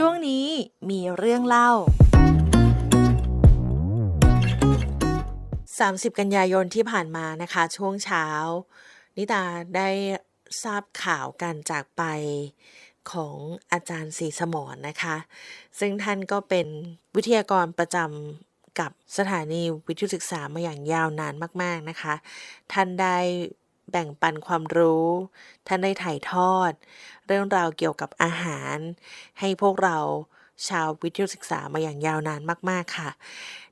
ช่วงนี้มีเรื่องเล่า 30 กันยายนที่ผ่านมานะคะ ช่วงเช้า นิตาได้ทราบข่าวการจากไปของอาจารย์ศรีสมรนะคะ ซึ่งท่านก็เป็นวิทยากรประจำกับสถานีวิทยุศึกษามาอย่างยาวนานมาก ๆนะคะ ท่านได้ แบ่งปันความรู้ ท่านได้ถ่ายทอด เรื่องราวเกี่ยวกับอาหาร ให้พวกเราชาววิทยุศึกษามาอย่างยาวนานมาก ๆ ค่ะ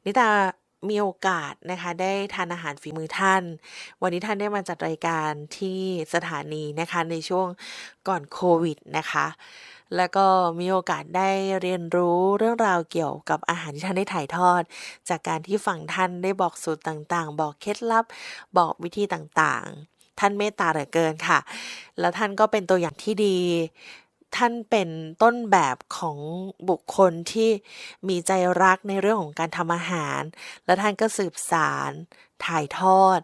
นิตามีโอกาสนะคะได้ทานอาหารฝีมือท่าน วันนี้ท่านได้มาจัดรายการที่สถานีนะคะในช่วงก่อนโควิดนะคะแล้วก็มีโอกาสได้เรียนรู้เรื่องราวเกี่ยวกับอาหารที่ท่านได้ถ่ายทอด จากการที่ฟังท่านได้บอกสูตรต่างๆ บอกเคล็ดลับ บอกวิธีต่างๆ ท่านเมตตาเหลือเกินค่ะ แล้วท่านก็เป็นตัวอย่างที่ดี ท่านเป็นต้นแบบของบุคคลที่มีใจรักในเรื่องของการทำอาหาร และท่านก็สืบสาร ถ่ายทอด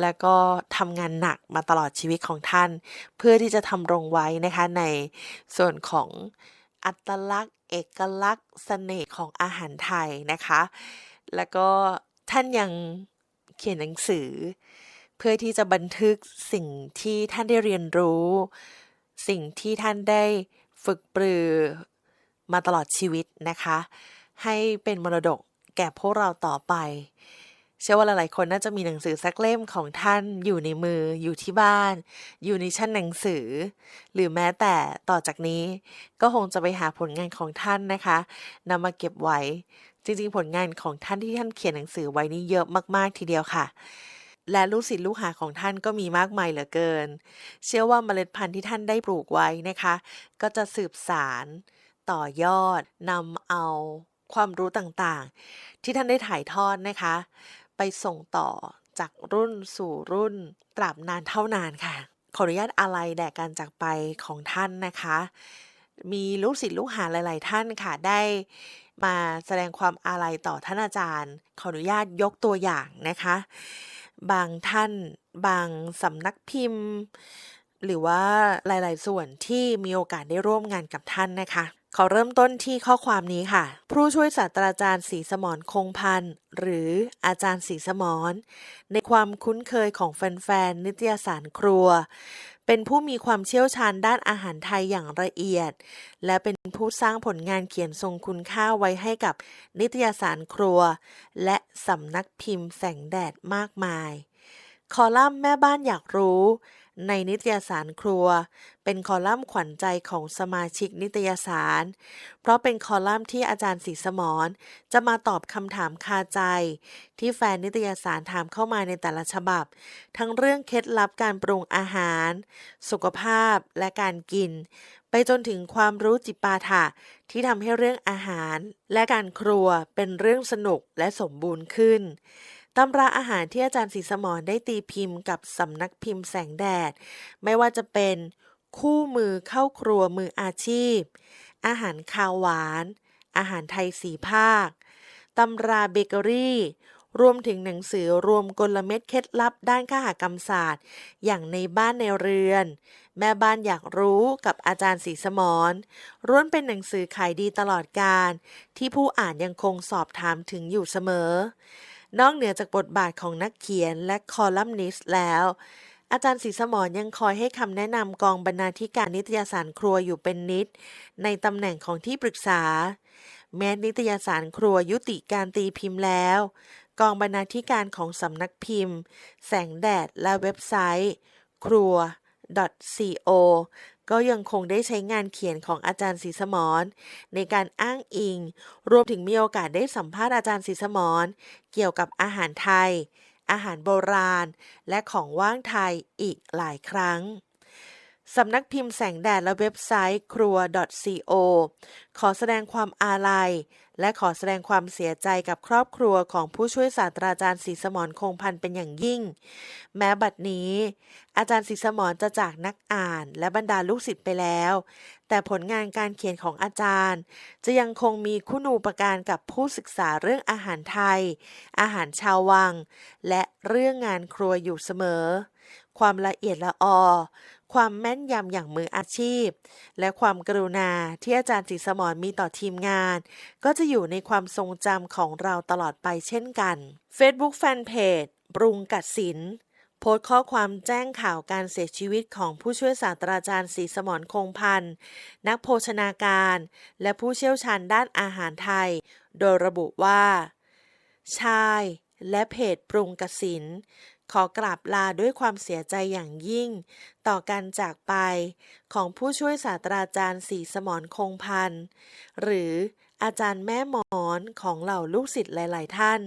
แล้วก็ทำงานหนักมาตลอดชีวิตของท่าน เพื่อที่จะทำรงไว้นะคะในส่วนของอัตลักษณ์ เอกลักษณ์เสน่ห์ของอาหารไทยนะคะ แล้วก็ท่านยังเขียนหนังสือ เพื่อที่จะบันทึกสิ่งที่ท่านได้เรียนรู้ สิ่งที่ท่านได้ฝึกปรือมาตลอดชีวิตนะคะ ให้เป็นมรดกแก่พวกเราต่อไป เชื่อว่าหลายๆคนน่าจะมีหนังสือสักเล่มของท่านอยู่ในมืออยู่ที่บ้าน อยู่ในชั้นหนังสือ หรือแม้แต่ต่อจากนี้ก็คงจะไปหาผลงานของท่านนะคะนำมาเก็บไว้จริงๆ ผลงานของท่านที่ท่านเขียนหนังสือไว้นี่เยอะมากๆทีเดียวค่ะ และลูกศิษย์ลูกหาของท่านก็มีมากมายเหลือเกิน เชื่อว่าเมล็ดพันธุ์ที่ท่านได้ปลูกไว้นะคะ ก็จะสืบสาร ต่อยอดนำเอาความรู้ต่างๆ ที่ท่านได้ถ่ายทอดนะคะ ไปส่งต่อจากรุ่นสู่รุ่นตราบนานเท่านานค่ะ ขออนุญาตอาลัยแด่การจากไปของท่านนะคะ มีลูกศิษย์ลูกหาหลาย ๆ ท่านค่ะได้มาแสดงความอาลัยต่อท่านอาจารย์ ขออนุญาตยกตัวอย่างนะคะ บางท่าน บางสำนักพิมพ์ หรือว่าหลาย ๆ ส่วนที่มีโอกาสได้ร่วมงานกับท่านนะคะขอเริ่มต้นที่ข้อความนี้ค่ะ ผู้ช่วยศาสตราจารย์ศรีสมรคงพันธ์หรืออาจารย์ศรีสมรในความคุ้นเคยของแฟนๆนิตยสารครัว เป็นผู้มีความเชี่ยวชาญด้านอาหารไทยอย่างละเอียด และเป็นผู้สร้างผลงานเขียนทรงคุณค่าไว้ให้กับนิตยสารครัว และสำนักพิมพ์แสงแดดมากมาย คอลัมน์แม่บ้านอยากรู้ ในนิตยสารครัว เป็นคอลัมน์ขวัญใจของสมาชิกนิตยสาร เพราะเป็นคอลัมน์ที่อาจารย์ศรีสมรจะมาตอบคำถามคาใจ ที่แฟนนิตยสารถามเข้ามาในแต่ละฉบับ ทั้งเรื่องเคล็ดลับการปรุงอาหาร สุขภาพและการกิน ไปจนถึงความรู้จิปาถะที่ทำให้เรื่องอาหาร และการครัวเป็นเรื่องสนุกและสมบูรณ์ขึ้น ตำราอาหารที่อาจารย์ศรีสมรได้ตีพิมพ์กับสำนักพิมพ์แสงแดด ไม่ว่าจะเป็นคู่มือเข้าครัวมืออาชีพ อาหารคาวหวาน อาหารไทยสีภาค ตำราเบเกอรี่ รวมถึงหนังสือรวมกลเม็ดเคล็ดลับด้านข้าหกรรมศาสตร์ อย่างในบ้านในเรือน แม่บ้านอยากรู้กับอาจารย์ศรีสมรล้วนเป็นหนังสือขายดีตลอดการ ที่ผู้อ่านยังคงสอบถามถึงอยู่เสมอ นอกเหนือจากบทบาทของนักเขียนและคอลัมนิสต์แล้ว อาจารย์ศรีสมรยังคอยให้คำแนะนำกองบรรณาธิการนิตยสารครัวอยู่เป็นนิด ในตำแหน่งของที่ปรึกษา แม้นิตยสารครัวยุติการตีพิมพ์แล้ว กองบรรณาธิการของสำนักพิมพ์ แสงแดดและเว็บไซต์ ครัว .co ก็ยังคงได้ใช้งานเขียนของอาจารย์ศรีสมรในการอ้างอิง รวมถึงมีโอกาสได้สัมภาษณ์อาจารย์ศรีสมรเกี่ยวกับอาหารไทย อาหารโบราณ และของว่างไทยอีกหลายครั้ง สำนักพิมพ์แสงแดดและเว็บไซต์ครัว .co ขอแสดงความอาลัย และขอแสดงความเสียใจกับครอบครัวของผู้ช่วยศาสตราจารย์ศรีสมรคงพันธ์เป็นอย่างยิ่ง แม้บัดนี้ อาจารย์ศรีสมรจะจากนักอ่านและบรรดาลูกศิษย์ไปแล้ว แต่ผลงานการเขียนของอาจารย์ จะยังคงมีคุณูปการกับผู้ศึกษาเรื่องอาหารไทย อาหารชาววัง และเรื่องงานครัวอยู่เสมอ ความละเอียดละออ ความแม่นยำอย่างมืออาชีพ และความกรุณาที่อาจารย์ศรีสมรมีต่อทีมงาน ก็จะอยู่ในความทรงจำของเราตลอดไปเช่นกัน Facebook Fanpage ปรุงกัดสินโพสต์ข้อความแจ้งข่าวการเสียชีวิตของผู้ช่วยศาสตราจารย์ศรีสมรคงพันธ์ นักโภชนาการ และผู้เชี่ยวชาญด้านอาหารไทย โดยระบุว่า ชายและเพจปรุงกสิน ขอกราบลาด้วยความเสียใจอย่างยิ่ง ต่อการจากไปของผู้ช่วยศาสตราจารย์ศรีสมรคงพันธ์หรืออาจารย์แม่หมอนของเหล่าลูกศิษย์หลาย ๆ ท่าน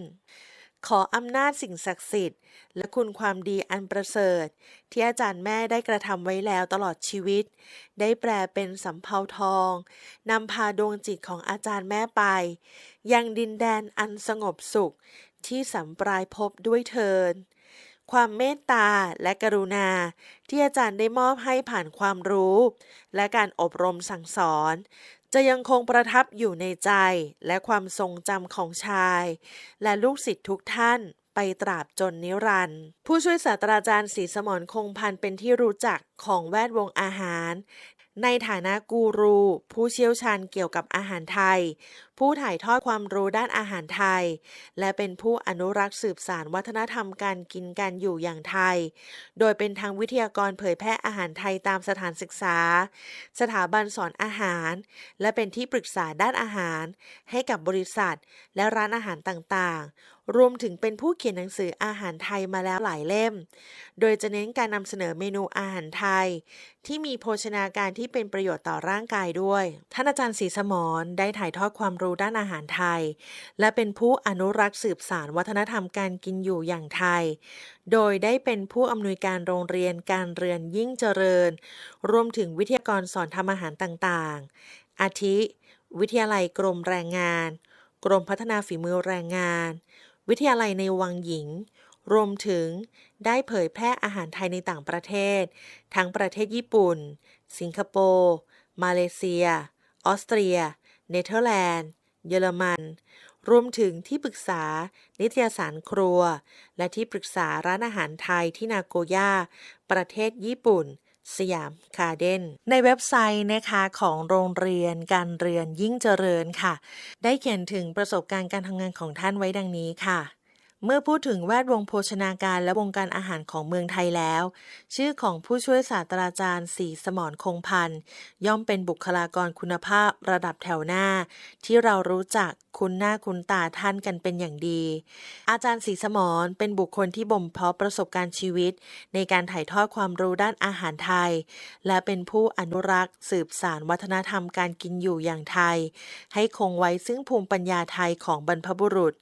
ขออำนาจสิ่งศักดิ์สิทธิ์ และคุณความดีอันประเสริฐ ที่อาจารย์แม่ได้กระทำไว้แล้วตลอดชีวิต ได้แปลเป็นสำเภาทองนำพาดวงจิตของอาจารย์แม่ไป ยังดินแดนอันสงบสุขที่สำปรายภพด้วยเทิน ความเมตตาและกรุณา ที่อาจารย์ได้มอบให้ผ่านความรู้ และการอบรมสั่งสอน จะยังคงประทับอยู่ในใจและความทรงจำของชาย และลูกศิษย์ทุกท่านไปตราบจนนิรันดร์ผู้ช่วยศาสตราจารย์ศรีสมรคงพันธ์เป็นที่รู้จักของแวดวงอาหาร ในฐานะกูรู ผู้เชี่ยวชาญเกี่ยวกับอาหารไทย ผู้ถ่ายทอดความรู้ด้านอาหารไทย และเป็นผู้อนุรักษ์สืบสานวัฒนธรรมการกินการอยู่อย่างไทย โดยเป็นทั้งวิทยากรเผยแพร่อาหารไทยตามสถานศึกษา สถาบันสอนอาหาร และเป็นที่ปรึกษาด้านอาหาร ให้กับบริษัท และร้านอาหารต่างๆ รวมถึงเป็นผู้เขียนหนังสืออาหารไทยมาแล้วหลายเล่ม โดยจะเน้นการนำเสนอเมนูอาหารไทย ที่มีโภชนาการที่เป็นประโยชน์ต่อร่างกายด้วย ท่านอาจารย์ศรีสมรได้ถ่ายทอดความรู้ด้านอาหารไทย และเป็นผู้อนุรักษ์สืบสานวัฒนธรรมการกินอยู่อย่างไทย โดยได้เป็นผู้อำนวยการโรงเรียนการเรือนยิ่งเจริญ รวมถึงวิทยากรสอนทำอาหารต่างๆ อาทิ วิทยาลัยกรมแรงงาน กรมพัฒนาฝีมือแรงงาน วิทยาลัยในวังหญิง รวมถึงได้เผยแพร่อาหารไทยในต่างประเทศ ทั้งประเทศญี่ปุ่น สิงคโปร์ มาเลเซีย ออสเตรีย เนเธอร์แลนด์ เยอรมัน รวมถึงที่ปรึกษา นิตยสารครัว และที่ปรึกษาร้านอาหารไทยที่นาโกย่า ประเทศญี่ปุ่น สยามคาเดนในเว็บไซต์นะคะของโรงเรียนการเรียนยิ่งเจริญค่ะ ได้เขียนถึงประสบการณ์การทำงานของท่านไว้ดังนี้ค่ะ เมื่อพูดถึงแวดวงโภชนาการและวงการอาหารของเมืองไทยแล้ว ชื่อของผู้ช่วยศาสตราจารย์ศรีสมรคงพันธ์ย่อมเป็นบุคลากรคุณภาพระดับแถวหน้า ที่เรารู้จักคุ้นหน้าคุ้นตาท่านกันเป็นอย่างดี อาจารย์ศรีสมรเป็นบุคคลที่บ่มเพาะประสบการณ์ชีวิต ในการถ่ายทอดความรู้ด้านอาหารไทย และเป็นผู้อนุรักษ์สืบสานวัฒนธรรมการกินอยู่อย่างไทย ให้คงไว้ซึ่งภูมิปัญญาไทยของบรรพบุรุษ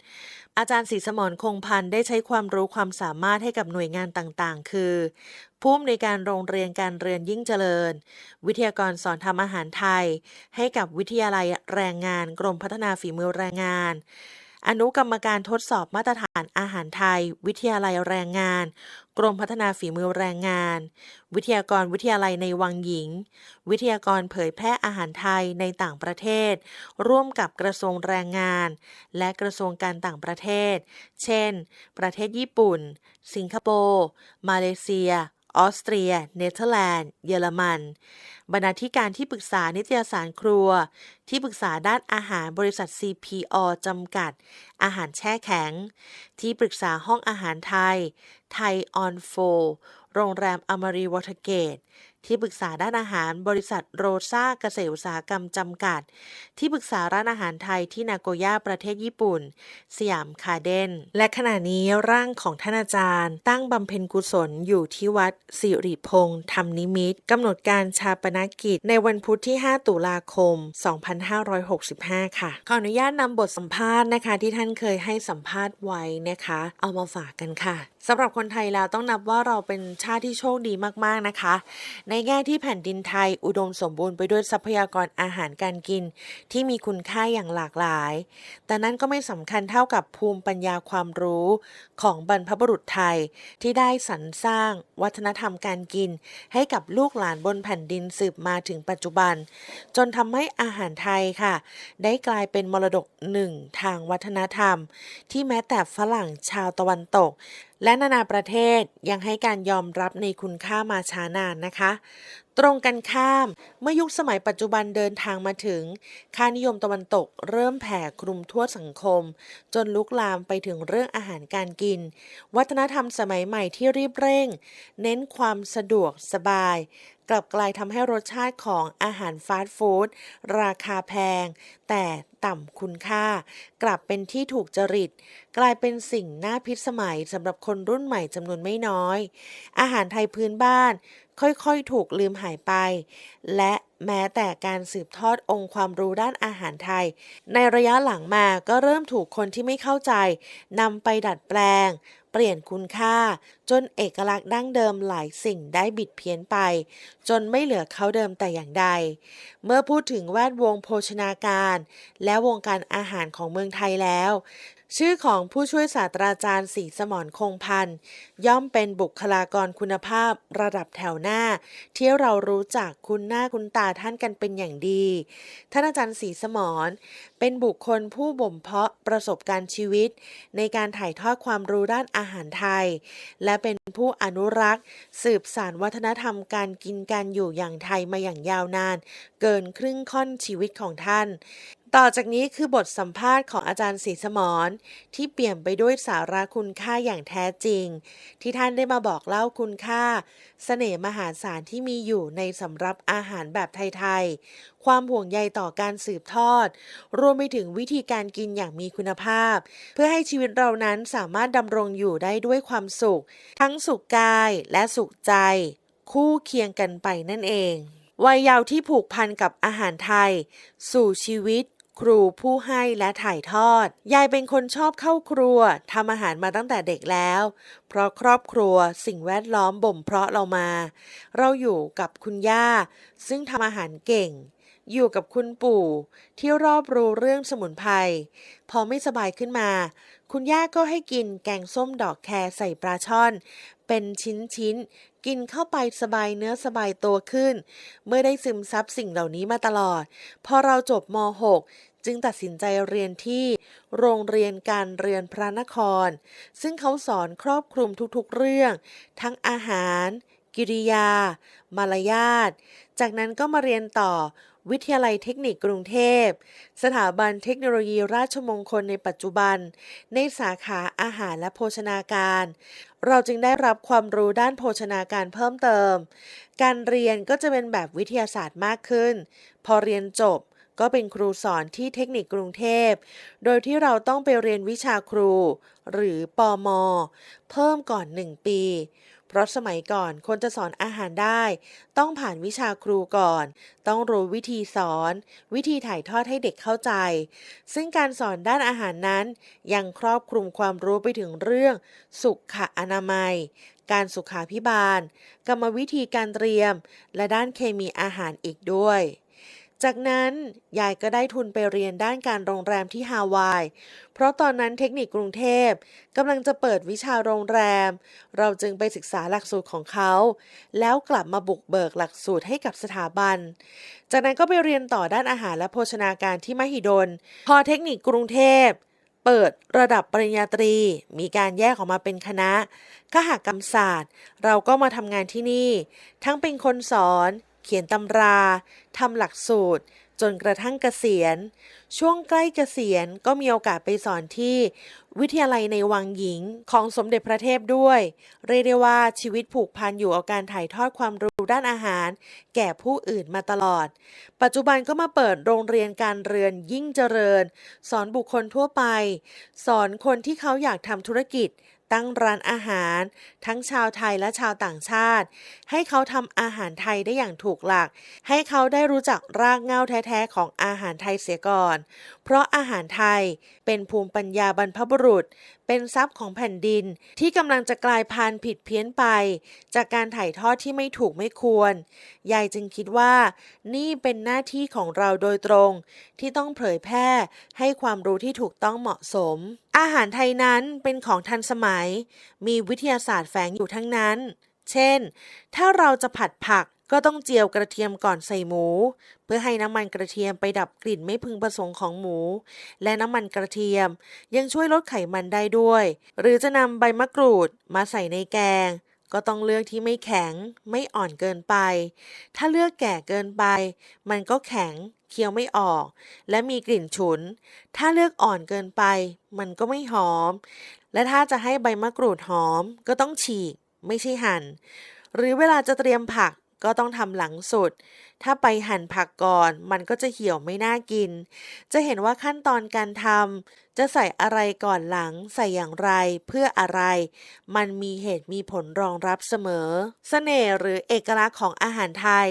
อาจารย์ศรีสมรคงพันธ์ได้ใช้ความรู้ความสามารถให้กับหน่วยงานต่างๆ คือผู้อำนวยการโรงเรียนการเรียนยิ่งเจริญ วิทยากรสอนทำอาหารไทย ให้กับวิทยาลัยแรงงานกรมพัฒนาฝีมือแรงงาน อนุกรรมการทดสอบมาตรฐานอาหารไทย วิทยาลัยแรงงาน กรมพัฒนาฝีมือแรงงาน วิทยากรวิทยาลัยในวังหญิง วิทยากรเผยแพร่อาหารไทยในต่างประเทศ ร่วมกับกระทรวงแรงงาน และกระทรวงการต่างประเทศ เช่น ประเทศญี่ปุ่น สิงคโปร์ มาเลเซีย ออสเตรีย เนเธอร์แลนด์ เยอรมัน บรรณาธิการที่ปรึกษานิตยสารครัว ที่ปรึกษาด้านอาหารบริษัท CPO จำกัด อาหารแช่แข็ง ที่ปรึกษาห้องอาหารไทย ไทยออนโฟ โรงแรมอมรีวอเตเกต ที่ปรึกษาด้านอาหารบริษัทโรซ่าเกษตรอุตสาหกรรมจำกัด ที่ปรึกษาร้านอาหารไทยที่นาโกย่าประเทศญี่ปุ่น สยามคาเดน และขณะนี้ร่างของท่านอาจารย์ ตั้งบำเพ็ญกุศลอยู่ที่วัดสิริพงษ์ธรรมนิมิตกำหนดการชาปนกิจ ในวันพุธที่ 5 ตุลาคม 2565 ค่ะ ขออนุญาตนำบทสัมภาษณ์นะคะ ที่ท่านเคยให้สัมภาษณ์ไว้นะคะ เอามาฝากกันค่ะสำหรับคนไทยแล้วต้องนับว่าเราเป็นชาติที่โชคดีมากๆนะคะในแง่ที่แผ่นดินไทยอุดมสมบูรณ์ไปด้วยทรัพยากรอาหารการกิน ที่มีคุณค่าอย่างหลากหลาย แต่นั้นก็ไม่สำคัญเท่ากับภูมิปัญญาความรู้ของบรรพบุรุษไทยที่ได้สรรสร้าง วัฒนธรรมการกิน ให้กับลูกหลานบนแผ่นดินสืบมาถึงปัจจุบัน จนทำให้อาหารไทยค่ะ ได้กลายเป็นมรดกหนึ่งทางวัฒนธรรม ที่แม้แต่ฝรั่งชาวตะวันตก และนานาประเทศยังให้การยอมรับในคุณค่ามาช้านานนะคะ ตรงกันข้ามเมื่อยุคสมัยปัจจุบันเดินทางมาถึง ค่านิยมตะวันตกเริ่มแผ่คลุมทั่วสังคม จนลุกลามไปถึงเรื่องอาหารการกิน วัฒนธรรมสมัยใหม่ที่รีบเร่ง เน้นความสะดวกสบาย กลับกลายทำให้รสชาติของอาหารฟาสต์ฟู้ดราคาแพง แต่ต่ำคุณค่า กลับเป็นที่ถูกจริต กลายเป็นสิ่งน่าพิสมัยสำหรับคนรุ่นใหม่จำนวนไม่น้อย อาหารไทยพื้นบ้าน ค่อยๆ ถูกลืมหายไป และแม้แต่การสืบทอดองค์ความรู้ด้านอาหารไทย ในระยะหลังมาก็เริ่มถูกคนที่ไม่เข้าใจนำไปดัดแปลง เปลี่ยนคุณค่า จนเอกลักษณ์ดั้งเดิมหลายสิ่งได้บิดเพี้ยนไป จนไม่เหลือเขาเดิมแต่อย่างใด เมื่อพูดถึงแวดวงโภชนาการ และวงการอาหารของเมืองไทยแล้ว ชื่อของผู้ช่วยศาสตราจารย์ศรีสมรคงพันธ์ย่อมเป็นบุคลากรคุณภาพระดับแถวหน้า ที่เรารู้จักคุณหน้าคุณตาท่านกันเป็นอย่างดี ท่านอาจารย์ศรีสมรเป็นบุคคลผู้บ่มเพาะประสบการณ์ชีวิต ในการถ่ายทอดความรู้ด้านอาหารไทย และเป็นผู้อนุรักษ์ สืบสานวัฒนธรรมการกินการอยู่อย่างไทยมาอย่างยาวนาน เกินครึ่งค่อนชีวิตของท่าน ต่อจากนี้คือบทสัมภาษณ์ของอาจารย์ศรีสมรที่เปี่ยมไปด้วยสาระคุณค่าอย่างแท้จริง ที่ท่านได้มาบอกเล่าคุณค่าเสน่ห์มหาศาลที่มีอยู่ในสำรับอาหารแบบไทยๆ ความห่วงใยต่อการสืบทอด รวมไปถึงวิธีการกินอย่างมีคุณภาพ เพื่อให้ชีวิตเรานั้นสามารถดำรงอยู่ได้ด้วยความสุข ทั้งสุขกายและสุขใจ คู่เคียงกันไปนั่นเองวัยเยาว์ที่ผูกพันกับอาหารไทย สู่ชีวิต ครูผู้ให้และถ่ายทอด ยายเป็นคนชอบเข้าครัวทำอาหารมาตั้งแต่เด็กแล้ว เพราะครอบครัวสิ่งแวดล้อมบ่มเพาะเรามา เราอยู่กับคุณย่า ซึ่งทำอาหารเก่ง อยู่กับคุณปู่ ที่รอบรู้เรื่องสมุนไพรพอไม่สบายขึ้นมา คุณย่าก็ให้กินแกงส้มดอกแครใส่ปลาช่อน เป็นชิ้นๆกินเข้าไปสบายเนื้อสบายตัวขึ้น เมื่อได้ซึมซับสิ่งเหล่านี้มาตลอด พอเราจบม .6 จึงตัดสินใจเรียนที่โรงเรียนการเรียนพระนคร ซึ่งเขาสอนครอบคลุมทุกๆเรื่อง ทั้งอาหาร กิริยา มารยาท จากนั้นก็มาเรียนต่อวิทยาลัยเทคนิคกรุงเทพ สถาบันเทคโนโลยีราชมงคลในปัจจุบัน ในสาขาอาหารและโภชนาการ เราจึงได้รับความรู้ด้านโภชนาการเพิ่มเติม การเรียนก็จะเป็นแบบวิทยาศาสตร์มากขึ้น พอเรียนจบ ก็เป็นครูสอนที่เทคนิคกรุงเทพ โดยที่เราต้องไปเรียนวิชาครู หรือปอมอเพิ่มก่อน 1 ปี เพราะสมัยก่อนคนจะสอนอาหารได้ ต้องผ่านวิชาครูก่อน ต้องรู้วิธีสอน วิธีถ่ายทอดให้เด็กเข้าใจ ซึ่งการสอนด้านอาหารนั้น ยังครอบคลุมความรู้ไปถึงเรื่อง สุขอนามัย การสุขาพิบาล กรรมวิธีการเตรียม และด้านเคมีอาหารอีกด้วย จากนั้นยายก็ได้ทุนไปเรียนด้านการโรงแรมที่ฮาวาย เพราะตอนนั้นเทคนิคกรุงเทพกำลังจะเปิดวิชาโรงแรม เราจึงไปศึกษาหลักสูตรของเขา แล้วกลับมาบุกเบิกหลักสูตรให้กับสถาบัน จากนั้นก็ไปเรียนต่อด้านอาหารและโภชนาการที่มหิดล พอเทคนิคกรุงเทพเปิดระดับปริญญาตรี มีการแยกออกมาเป็นคณะคหกรรมศาสตร์ เราก็มาทำงานที่นี่ ทั้งเป็นคนสอน เขียนตำราทำหลักสูตร จนกระทั่งเกษียณ ช่วงใกล้เกษียณก็มีโอกาสไปสอนที่ วิทยาลัยในวังหญิงของสมเด็จพระเทพด้วย เรียกได้ว่าชีวิตผูกพันอยู่กับการถ่ายทอดความรู้ด้านอาหาร แก่ผู้อื่นมาตลอด ปัจจุบันก็มาเปิดโรงเรียนการเรือนยิ่งเจริญ สอนบุคคลทั่วไป สอนคนที่เขาอยากทำธุรกิจ ตั้งร้านอาหาร ทั้งชาวไทยและชาวต่างชาติ ให้เขาทำอาหารไทยได้อย่างถูกหลัก ให้เขาได้รู้จักรากเหง้าแท้ๆของอาหารไทยเสียก่อน เพราะอาหารไทยเป็นภูมิปัญญาบรรพบุรุษเป็นทรัพย์ของแผ่นดินที่กำลังจะกลายพันธุ์ผิดเพี้ยนไป จากการถ่ายทอดที่ไม่ถูกไม่ควร ยายจึงคิดว่า นี่เป็นหน้าที่ของเราโดยตรง ที่ต้องเผยแพร่ให้ความรู้ที่ถูกต้องเหมาะสม อาหารไทยนั้นเป็นของทันสมัย มีวิทยาศาสตร์แฝงอยู่ทั้งนั้น เช่น ถ้าเราจะผัดผัก ก็ต้องเจียวกระเทียมก่อนใส่หมู เพื่อให้น้ำมันกระเทียมไปดับกลิ่นไม่พึงประสงค์ของหมู และน้ำมันกระเทียม ยังช่วยลดไขมันได้ด้วย หรือจะนำใบมะกรูดมาใส่ในแกง ก็ต้องเลือกที่ไม่แข็งไม่อ่อนเกินไป ถ้าเลือกแก่เกินไป มันก็แข็งเคี้ยวไม่ออก และมีกลิ่นฉุน ถ้าเลือกอ่อนเกินไป มันก็ไม่หอม และถ้าจะให้ใบมะกรูดหอมก็ต้องฉีก ไม่ใช่หั่น หรือเวลาจะเตรียมผัก ก็ต้องทำหลังสุด ถ้าไปหั่นผักก่อน มันก็จะเหี่ยวไม่น่ากิน จะเห็นว่าขั้นตอนการทำจะใส่อะไรก่อนหลัง ใส่อย่างไร เพื่ออะไร มันมีเหตุมีผลรองรับเสมอเสน่ห์หรือเอกลักษณ์ของอาหารไทย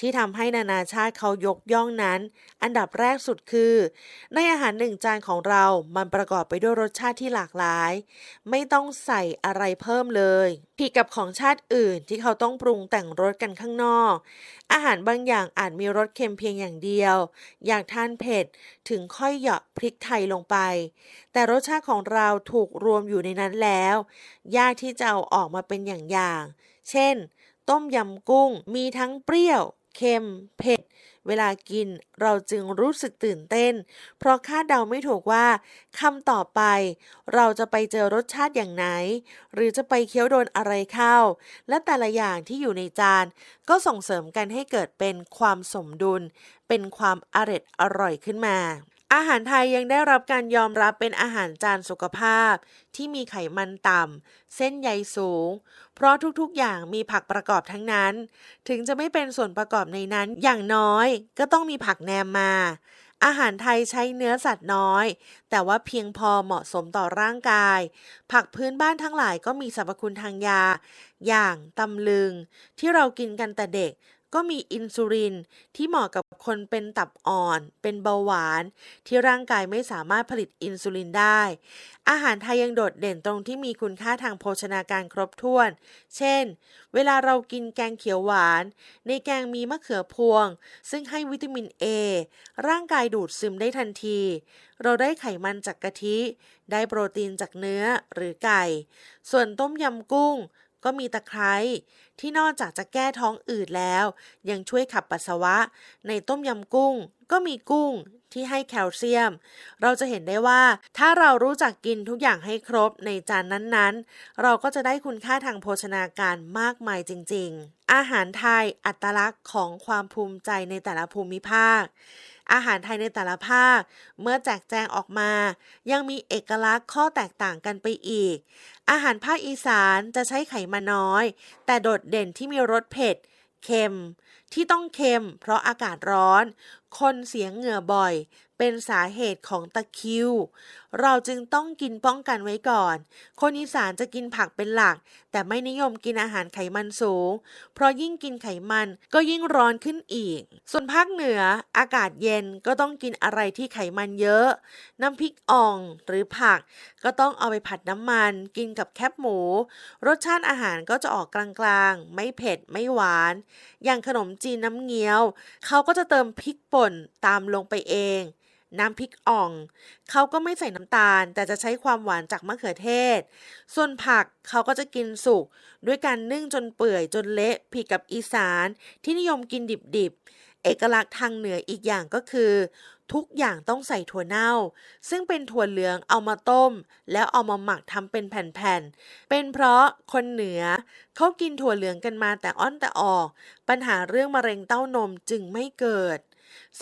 ที่ทำให้นานาชาติเขายกย่องนั้น อันดับแรกสุดคือ ในอาหารหนึ่งจานของเรา มันประกอบไปด้วยรสชาติที่หลากหลาย ไม่ต้องใส่อะไรเพิ่มเลยผิดกับของชาติอื่นที่เขาต้องปรุงแต่งรสกันข้างนอก อาหารบางอย่างอาจมีรสเค็มเพียงอย่างเดียว อยากทานเผ็ดถึงค่อยเหยาะพริกไทยลงไป แต่รสชาติของเราถูกรวมอยู่ในนั้นแล้ว ยากที่จะเอาออกมาเป็นอย่างๆ เช่น ต้มยำกุ้งมีทั้งเปรี้ยว เค็ม เผ็ด เวลากินเราจึงรู้สึกตื่นเต้น เพราะคาดเดาไม่ถูกว่าคำต่อไป เราจะไปเจอรสชาติอย่างไหน หรือจะไปเคี้ยวโดนอะไรเข้า และแต่ละอย่างที่อยู่ในจาน ก็ส่งเสริมกันให้เกิดเป็นความสมดุล เป็นความอร็ดอร่อยขึ้นมา อาหารไทยยังได้รับการยอมรับเป็นอาหารจานสุขภาพ ที่มีไขมันต่ำ เส้นใยสูง เพราะทุกๆอย่างมีผักประกอบทั้งนั้น ถึงจะไม่เป็นส่วนประกอบในนั้นอย่างน้อย ก็ต้องมีผักแนมมา อาหารไทยใช้เนื้อสัตว์น้อย แต่ว่าเพียงพอเหมาะสมต่อร่างกาย ผักพื้นบ้านทั้งหลายก็มีสรรพคุณทางยา อย่างตำลึง ที่เรากินกันแต่เด็ก ก็มีอินซูลินที่เหมาะกับคนเป็นตับอ่อน เป็นเบาหวาน ที่ร่างกายไม่สามารถผลิตอินซูลินได้ อาหารไทยยังโดดเด่นตรงที่มีคุณค่าทางโภชนาการครบถ้วน เช่น เวลาเรากินแกงเขียวหวาน ในแกงมีมะเขือพวง ซึ่งให้วิตามิน A ร่างกายดูดซึมได้ทันที เราได้ไขมันจากกะทิ ได้โปรตีนจากเนื้อหรือไก่ ส่วนต้มยำกุ้ง ก็มีตะไคร้ที่นอกจากจะแก้ท้องอืดแล้ว ยังช่วยขับปัสสาวะ ในต้มยำกุ้ง ก็มีกุ้งที่ให้แคลเซียม เราจะเห็นได้ว่า ถ้าเรารู้จักกินทุกอย่างให้ครบในจานนั้นๆ เราก็จะได้คุณค่าทางโภชนาการมากมายจริง ๆ อาหารไทยอัตลักษณ์ของความภูมิใจในแต่ละภูมิภาค อาหารไทยในแต่ละภาค เมื่อแจกแจงออกมา ยังมีเอกลักษณ์ข้อแตกต่างกันไปอีก อาหารภาคอีสานจะใช้ไขมันน้อย แต่โดดเด่นที่มีรสเผ็ดเค็ม ที่ต้องเค็ม เพราะอากาศร้อน คนเสียงเหงื่อบ่อย เป็นสาเหตุของตะคิว เราจึงต้องกินป้องกันไว้ก่อน คนอีสานจะกินผักเป็นหลัก แต่ไม่นิยมกินอาหารไขมันสูง เพราะยิ่งกินไขมันก็ยิ่งร้อนขึ้นอีก ส่วนภาคเหนืออากาศเย็นก็ต้องกินอะไรที่ไขมันเยอะ น้ำพริกอ่องหรือผัก ก็ต้องเอาไปผัดน้ำมัน กินกับแคบหมู รสชาติอาหารก็จะออกกลางๆ ไม่เผ็ดไม่หวาน อย่างขนมจีนน้ำเงี้ยว เขาก็จะเติมพริกป่นตามลงไปเอง น้ำพริกอ่อง เขาก็ไม่ใส่น้ำตาล แต่จะใช้ความหวานจากมะเขือเทศ ส่วนผักเขาก็จะกินสุก ด้วยการนึ่งจนเปื่อยจนเละผิดกับอีสานที่นิยมกินดิบๆ เอกลักษณ์ทางเหนืออีกอย่างก็คือ ทุกอย่างต้องใส่ถั่วเน่า ซึ่งเป็นถั่วเหลืองเอามาต้ม แล้วเอามาหมักทำเป็นแผ่นๆ เป็นเพราะคนเหนือเขากินถั่วเหลืองกันมาแต่อ้อนแต่ออก ปัญหาเรื่องมะเร็งเต้านมจึงไม่เกิด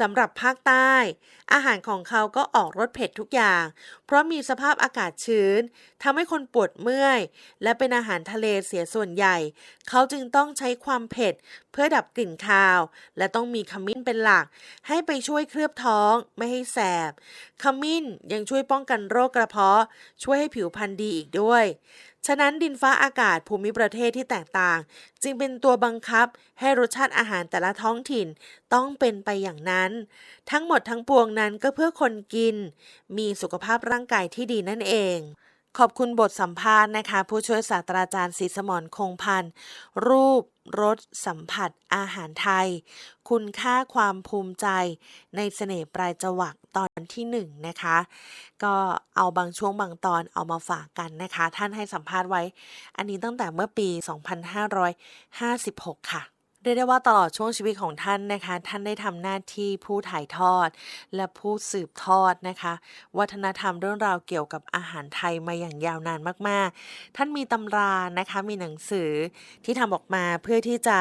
สำหรับภาคใต้ อาหารของเขาก็ออกรสเผ็ดทุกอย่าง เพราะมีสภาพอากาศชื้นทำให้คนปวดเมื่อย และเป็นอาหารทะเลเสียส่วนใหญ่ เขาจึงต้องใช้ความเผ็ด เพื่อดับกลิ่นคาว และต้องมีขมิ้นเป็นหลัก ให้ไปช่วยเคลือบท้องไม่ให้แสบ ขมิ้นยังช่วยป้องกันโรคกระเพาะ ช่วยให้ผิวพรรณดีอีกด้วย ฉะนั้นดินฟ้าอากาศภูมิประเทศที่แตกต่าง จึงเป็นตัวบังคับให้รสชาติอาหารแต่ละท้องถิ่นต้องเป็นไปอย่างนั้น ทั้งหมดทั้งปวงนั้นก็เพื่อคนกิน มีสุขภาพร่างกายที่ดีนั่นเอง ขอบคุณบทสัมภาษณ์นะคะ ผู้ช่วยศาสตราจารย์ศรีสมรคงพันธ์รูปรสสัมผัสอาหารไทย คุณค่าความภูมิใจในเสน่ห์ปลายจวักตอนที่หนึ่งนะคะ ก็เอาบางช่วงบางตอนเอามาฝากกันนะคะ ท่านให้สัมภาษณ์ไว้ อันนี้ตั้งแต่เมื่อปี 2556 ค่ะ เรียกได้ว่าตลอดช่วงชีวิตของท่านนะคะ ท่านได้ทำหน้าที่ผู้ถ่ายทอด และผู้สืบทอดนะคะ วัฒนธรรมเรื่องราวเกี่ยวกับอาหารไทยมาอย่างยาวนานมาก ๆ ท่านมีตำรานะคะมีหนังสือที่ทำออกมาเพื่อที่จะ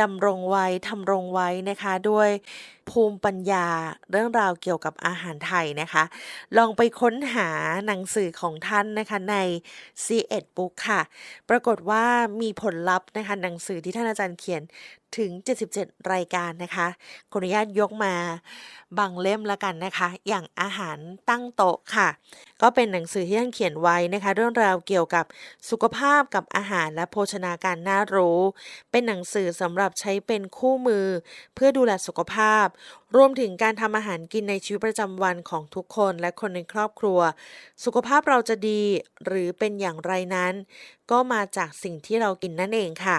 ดำรงไว้ทำรงไว้นะคะด้วยภูมิปัญญาเรื่องราวเกี่ยวกับอาหารไทยนะคะ ลองไปค้นหาหนังสือของท่านนะคะใน C1 Book ค่ะ ปรากฏว่ามีผลลัพธ์นะคะหนังสือที่ท่านอาจารย์เขียน ถึง 77 รายการนะคะขออนุญาตยกมาบางเล่มละกันนะคะ อย่างอาหารตั้งโต๊ะค่ะ ก็เป็นหนังสือที่ท่านเขียนไว้นะคะ เรื่องราวเกี่ยวกับสุขภาพกับอาหารและโภชนาการน่ารู้ เป็นหนังสือสำหรับใช้เป็นคู่มือ เพื่อดูแลสุขภาพ รวมถึงการทำอาหารกินในชีวิตประจำวันของทุกคนและคนในครอบครัว สุขภาพเราจะดีหรือเป็นอย่างไรนั้น ก็มาจากสิ่งที่เรากินนั่นเองค่ะ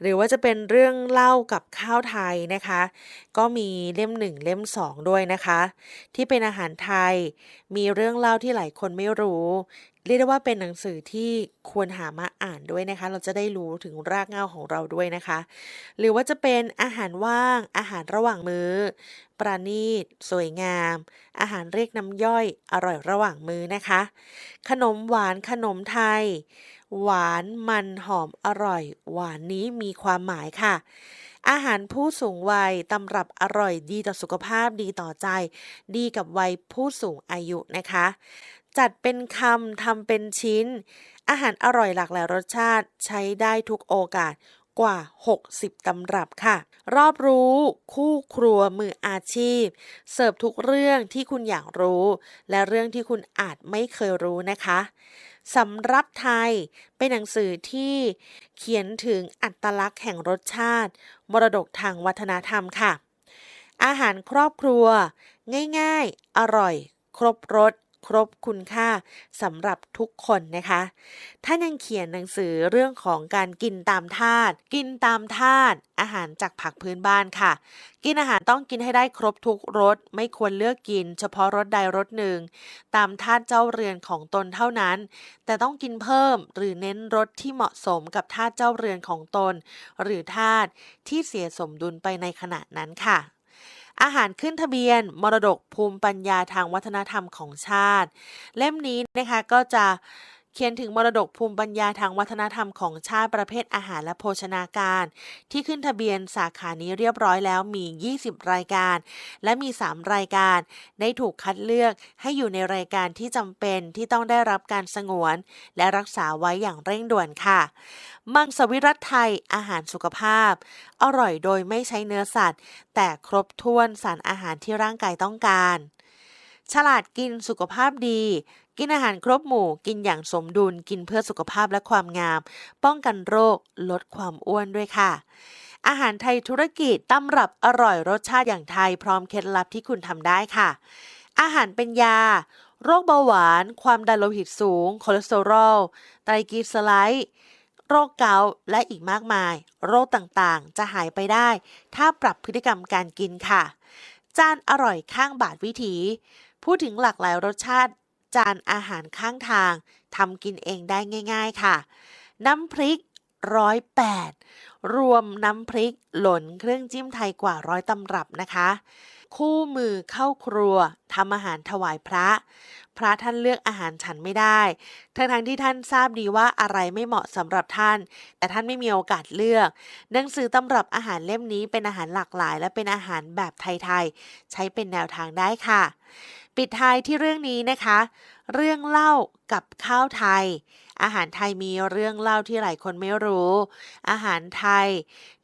หรือว่าจะเป็นเรื่องเล่ากับข้าวไทยนะคะ ก็มีเล่มหนึ่งเล่มสองด้วยนะคะ ที่เป็นอาหารไทย มีเรื่องเล่าที่หลายคนไม่รู้ เรียกได้ว่าเป็นหนังสือที่ควรหามาอ่านด้วยนะคะ เราจะได้รู้ถึงรากเหง้าของเราด้วยนะคะ หรือว่าจะเป็นอาหารว่าง อาหารระหว่างมื้อ ประณีต สวยงาม อาหารเรียกน้ำย่อย อร่อยระหว่างมื้อนะคะ ขนมหวานขนมไทย หวานมันหอมอร่อย หวานนี้มีความหมายค่ะอาหารผู้สูงวัยตำรับอร่อยดีต่อสุขภาพดีต่อใจ ดีกับวัยผู้สูงอายุนะคะ จัดเป็นคำทำเป็นชิ้น อาหารอร่อยหลากหลายรสชาติใช้ได้ทุกโอกาสกว่า 60 ตำรับค่ะ รอบรู้คู่ครัวมืออาชีพ เสิร์ฟทุกเรื่องที่คุณอยากรู้ และเรื่องที่คุณอาจไม่เคยรู้นะคะสำรับไทยเป็นหนังสือที่เขียนถึงอัตลักษณ์แห่งรสชาติ มรดกทางวัฒนธรรมค่ะ อาหารครอบครัว ง่ายๆ อร่อย ครบรส ครบคุณค่าสำหรับทุกคนนะคะ ท่านยังเขียนหนังสือเรื่องของการกินตามธาตุกินตามธาตุอาหารจากผักพื้นบ้านค่ะ กินอาหารต้องกินให้ได้ครบทุกรสไม่ควรเลือกกิน เฉพาะรสใดรสหนึ่ง ตามธาตุเจ้าเรือนของตนเท่านั้น แต่ต้องกินเพิ่มหรือเน้นรสที่เหมาะสมกับธาตุเจ้าเรือนของตน หรือธาตุที่เสียสมดุลไปในขณะนั้นค่ะ อาหารขึ้นทะเบียน มรดกภูมิปัญญาทางวัฒนธรรมของชาติ เล่มนี้นะคะก็จะเขียนถึงมรดกภูมิปัญญาทางวัฒนธรรมของชาติประเภทอาหารและโภชนาการ ที่ขึ้นทะเบียนสาขานี้เรียบร้อยแล้วมี 20 รายการ และมี 3 รายการ ได้ถูกคัดเลือกให้อยู่ในรายการที่จำเป็นที่ต้องได้รับการสงวน และรักษาไว้อย่างเร่งด่วนค่ะ มังสวิรัตไทยอาหารสุขภาพ อร่อยโดยไม่ใช้เนื้อสัตว์ แต่ครบถ้วนสารอาหารที่ร่างกายต้องการ ฉลาดกินสุขภาพดี กินอาหารครบหมู่ กินอย่างสมดุล กินเพื่อสุขภาพและความงาม ป้องกันโรค ลดความอ้วนด้วยค่ะอาหารไทยธุรกิจตำรับอร่อยรสชาติอย่างไทยพร้อมเคล็ดลับที่คุณทำได้ค่ะ อาหารเป็นยา โรคเบาหวาน ความดันโลหิตสูง คอเลสเตอรอล ไตรกลีเซอไรด์ โรคเกาต์และอีกมากมาย โรคต่างๆ จะหายไปได้ ถ้าปรับพฤติกรรมการกินค่ะ จานอร่อยข้างบาทวิถี พูดถึงหลากหลายรสชาติ จานอาหารข้างทางทำกินเองได้ง่าย ๆค่ะ น้ำพริกร้อยแปดรวมน้ำพริกหล่นเครื่องจิ้มไทยกว่าร้อยตำรับนะคะ คู่มือเข้าครัวทำอาหารถวายพระ พระท่านเลือกอาหารฉันไม่ได้ ทั้งทงๆที่ท่านทราบดีว่าอะไรไม่เหมาะสำหรับท่าน แต่ท่านไม่มีโอกาสเลือก หนังสือตำรับอาหารเล่มนี้เป็นอาหารหลากหลาย และเป็นอาหารแบบไทยๆ ใช้เป็นแนวทางได้ค่ะ ปิดท้ายที่เรื่องนี้นะคะ เรื่องเล่ากับข้าวไทย อาหารไทยมีเรื่องเล่าที่หลายคนไม่รู้ อาหารไทย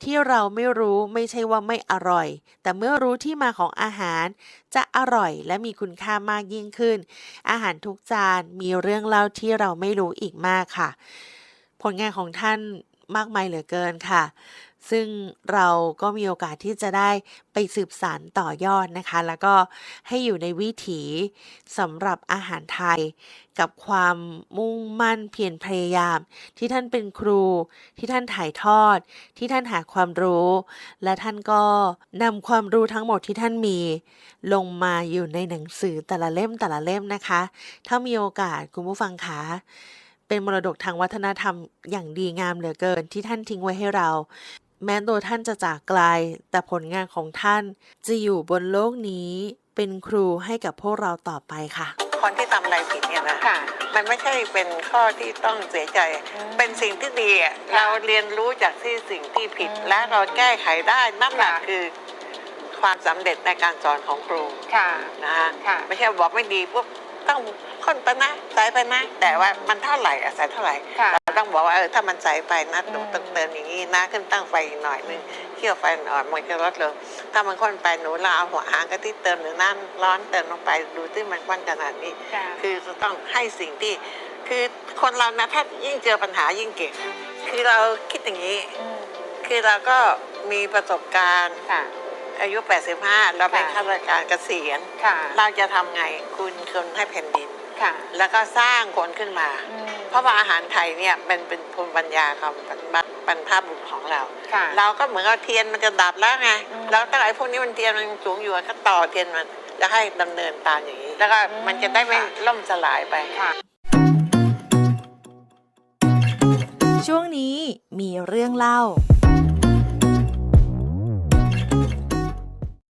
ที่เราไม่รู้ไม่ใช่ว่าไม่อร่อย แต่เมื่อรู้ที่มาของอาหาร จะอร่อยและมีคุณค่ามากยิ่งขึ้น อาหารทุกจานมีเรื่องเล่าที่เราไม่รู้อีกมากค่ะ ผลงานของท่านมากมายเหลือเกินค่ะ ซึ่งเราก็มีโอกาสที่จะได้ไปสืบสานต่อยอดนะคะ แล้วก็ให้อยู่ในวิถีสำหรับอาหารไทย กับความมุ่งมั่นเพียรพยายาม ที่ท่านเป็นครู ที่ท่านถ่ายทอด ที่ท่านหาความรู้ และท่านก็นำความรู้ทั้งหมดที่ท่านมี ลงมาอยู่ในหนังสือแต่ละเล่มแต่ละเล่มนะคะ ถ้ามีโอกาสคุณผู้ฟังคะเป็นมรดกทางวัฒนธรรมอย่างดีงามเหลือเกินที่ท่านทิ้งไว้ให้เรา แม้ตัวท่านจะจากไกล แต่ผลงานของท่านจะอยู่บนโลกนี้เป็นครูให้กับพวกเราต่อไปค่ะ คนที่ทำอะไรผิดเนี่ยนะค่ะ มันไม่ใช่เป็นข้อที่ต้องเสียใจอืมเป็นสิ่งที่ดีอะค่ะเราเรียนรู้จากที่สิ่งที่ผิด อืมและเราแก้ไขได้นั่นแหละค่ะ คือ ความสำเร็จในการสอนของครูค่ะ นะฮะค่ะ ไม่ใช่บอกไม่ดีปุ๊บต้อง คนไปนะใส่ไปนะ แต่ว่ามันเท่าไหร่อะใส่เท่าไหร่ค่ะเราต้องบอกว่าเออถ้ามันใส่ไปนะหนูอืมต้องเติมอย่างนี้นะขึ้นตั้งไฟอีกหน่อยนึงเคี่ยวไฟอ่อนมันจะลดลงถ้ามันข้นไปหนูเราเอาหัวหางกะทิเติมหรือน้ำร้อนเติมลงไปดูที่มันข้นขนาดนี้ ค่ะ คือจะต้องให้สิ่งที่ คือคนเรานะถ้ายิ่งเจอปัญหายิ่งเก่งคือเราคิดอย่างนี้อืมคือเราก็มีประสบการณ์ค่ะ อายุ 85 เราเป็นค่ะ ข้าราชการเกษียณ ค่ะ เราจะทำไงคุณคนให้แผ่นดิน ค่ะ แล้วก็สร้างคนขึ้นมา อืม เพราะว่าอาหารไทยเนี่ยเป็นเป็นภูมิปัญญาของบรรพบรรพบุรุษของเรา ค่ะเราก็เหมือนกับเทียนมันจะดับแล้วไงอืมแล้วก็ไอ้พวกนี้มันเทียนมันสูงอยู่ก็ต่อเทียนมันแล้วให้ดำเนินตามอย่างนี้ แล้วก็มันจะได้ไม่ล่มสลายไป ค่ะ ช่วงนี้มีเรื่องเล่า